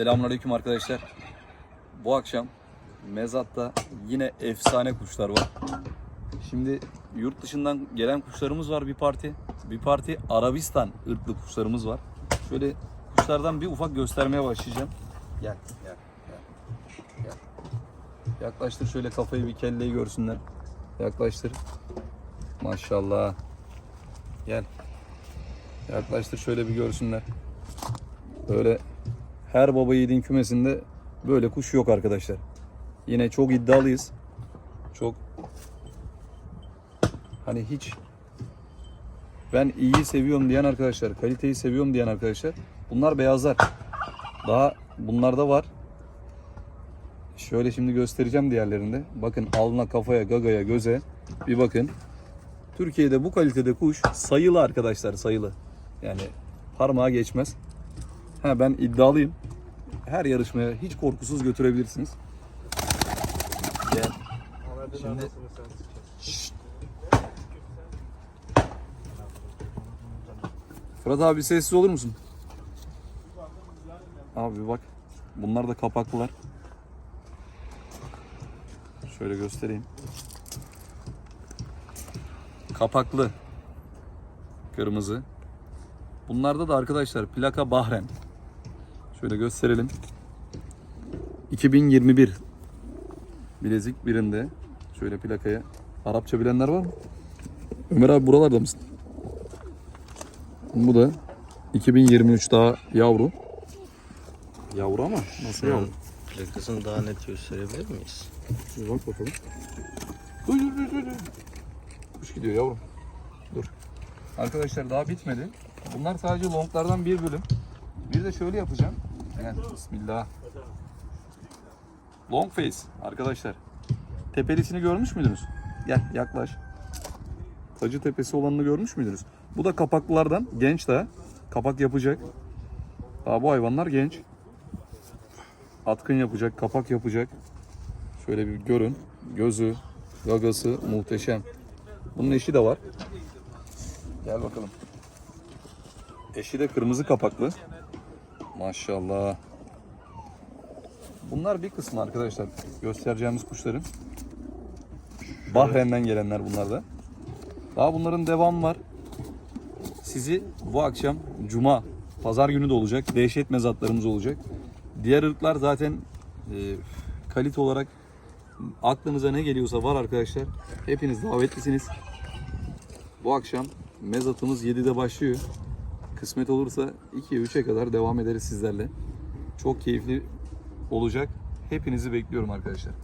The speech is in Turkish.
Selamünaleyküm arkadaşlar. Bu akşam mezatta yine efsane kuşlar var. Şimdi yurt dışından gelen kuşlarımız var bir parti. Bir parti Arabistan ırklı kuşlarımız var. Şöyle kuşlardan bir ufak göstermeye başlayacağım. Gel, gel, gel. gel. Yaklaştır şöyle kafayı bir kelleyi görsünler. Yaklaştır. Maşallah. Gel. Yaklaştır şöyle bir görsünler. Böyle her baba yiğidin kümesinde böyle kuş yok arkadaşlar. Yine çok iddialıyız. Çok hani hiç ben iyiyi seviyorum diyen arkadaşlar, kaliteyi seviyorum diyen arkadaşlar. Bunlar beyazlar. Daha bunlarda var. Şöyle şimdi göstereceğim diğerlerinde. Bakın alnına, kafaya, gagaya, göze bir bakın. Türkiye'de bu kalitede kuş sayılı arkadaşlar sayılı. Yani parmağa geçmez. Ha ben iddialıyım. Her yarışmaya hiç korkusuz götürebilirsiniz. Şimdi Şşt. Fırat abi sessiz olur musun? Abi bak. Bunlar da kapaklılar. Şöyle göstereyim. Kapaklı. Kırmızı. Bunlarda da arkadaşlar plaka Bahren. Şöyle gösterelim. 2021 bilezik birinde. Şöyle plakaya. Arapça bilenler var mı? Ömer abi buralarda mısın? Bu da 2023 daha yavru. Yavru ama nasıl yavru? Plakasını daha net gösterebilir miyiz? Bir bak bakalım. Dur dur dur. dur. Kuş gidiyor yavrum. Dur. Arkadaşlar daha bitmedi. Bunlar sadece longlardan bir bölüm. Bir de şöyle yapacağım. Gel bismillah. Long face arkadaşlar. Tepelisini görmüş müydünüz? Gel yaklaş. Tacı tepesi olanını görmüş müydünüz? Bu da kapaklılardan. Genç daha. Kapak yapacak. Daha bu hayvanlar genç. Atkın yapacak, kapak yapacak. Şöyle bir görün. Gözü, gagası muhteşem. Bunun eşi de var. Gel bakalım. Eşi de kırmızı kapaklı. Maşallah. Bunlar bir kısmı arkadaşlar. Göstereceğimiz kuşların. Bahreyn'den gelenler bunlar da. Daha bunların devamı var. Sizi bu akşam Cuma, Pazar günü de olacak. Dehşet mezatlarımız olacak. Diğer ırklar zaten e, kalite olarak aklınıza ne geliyorsa var arkadaşlar. Hepiniz davetlisiniz. Bu akşam mezatımız 7'de başlıyor. Kısmet olursa 2'ye 3'e kadar devam ederiz sizlerle. Çok keyifli olacak. Hepinizi bekliyorum arkadaşlar.